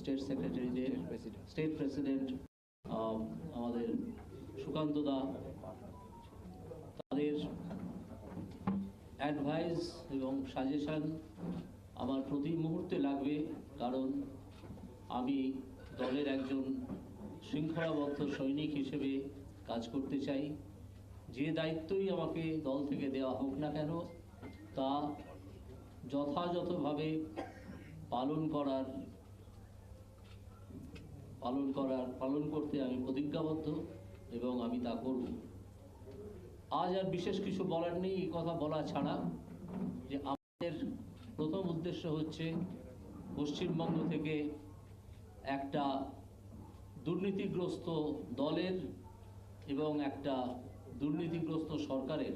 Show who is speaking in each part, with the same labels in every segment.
Speaker 1: State সেক্রেটারিদের state president আমাদের সুকান্ত দা তাদের advice এবং সাজেশন আমার প্রতি মুহূর্তে লাগবে কারণ আমি দলের একজন শৃঙ্খলাবদ্ধ সৈনিক হিসেবে কাজ করতে চাই। যে দায়িত্বই আমাকে দল থেকে দেওয়া হোক না কেন তা যথাযথভাবে পালন করার পালন করার, পালন করতে আমি প্রতিজ্ঞাবদ্ধ এবং আমি তা করব। আজ আর বিশেষ কিছু বলার নেই, এই কথা বলা ছাড়া। যে আমাদের প্রথম উদ্দেশ্য হচ্ছে পশ্চিমবঙ্গ থেকে একটা দুর্নীতিগ্রস্ত দলের এবং একটা দুর্নীতিগ্রস্ত সরকারের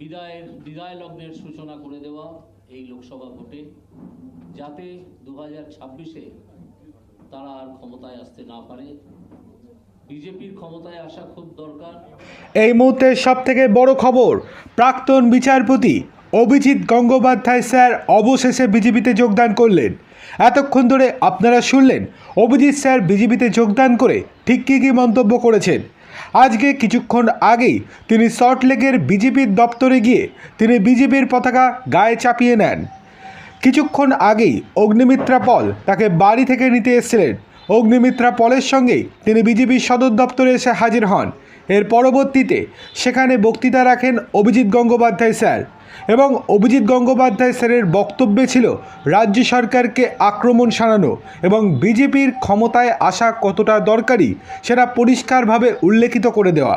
Speaker 1: বিদায়ের বিদায় লগ্নের সূচনা করে দেওয়া এই লোকসভা ভোটে। যাতে দু হাজার ছাব্বিশে তারা আর ক্ষমতায় আসতে না পারে।
Speaker 2: এই মুহূর্তে সব থেকে বড় খবর, প্রাক্তন বিচারপতি অভিজিৎ গঙ্গোপাধ্যায় স্যার অবশেষে বিজেপিতে যোগদান করলেন। এতক্ষণ ধরে আপনারা শুনলেন, অভিজিৎ স্যার বিজেপিতে যোগদান করে ঠিক কী কী মন্তব্য করেছেন। আজকে কিছুক্ষণ আগেই তিনি সল্টলেকের বিজেপির দপ্তরে গিয়ে তিনি বিজেপির পতাকা গায়ে চাপিয়ে নেন। কিছুক্ষণ আগেই অগ্নিমিত্রা পল তাকে বাড়ি থেকে নিতে এসেছিলেন। অগ্নিমিত্রা পলের সঙ্গেই তিনি বিজেপির সদর দপ্তরে এসে হাজির হন। এর পরবর্তীতে সেখানে বক্তৃতা রাখেন অভিজিৎ গঙ্গোপাধ্যায় স্যার এবং অভিজিৎ গঙ্গোপাধ্যায় স্যারের বক্তব্যে ছিল রাজ্য সরকারকে আক্রমণ সানানো এবং বিজেপির ক্ষমতায় আসা কতটা দরকারি সেটা পরিষ্কারভাবে উল্লেখিত করে দেওয়া।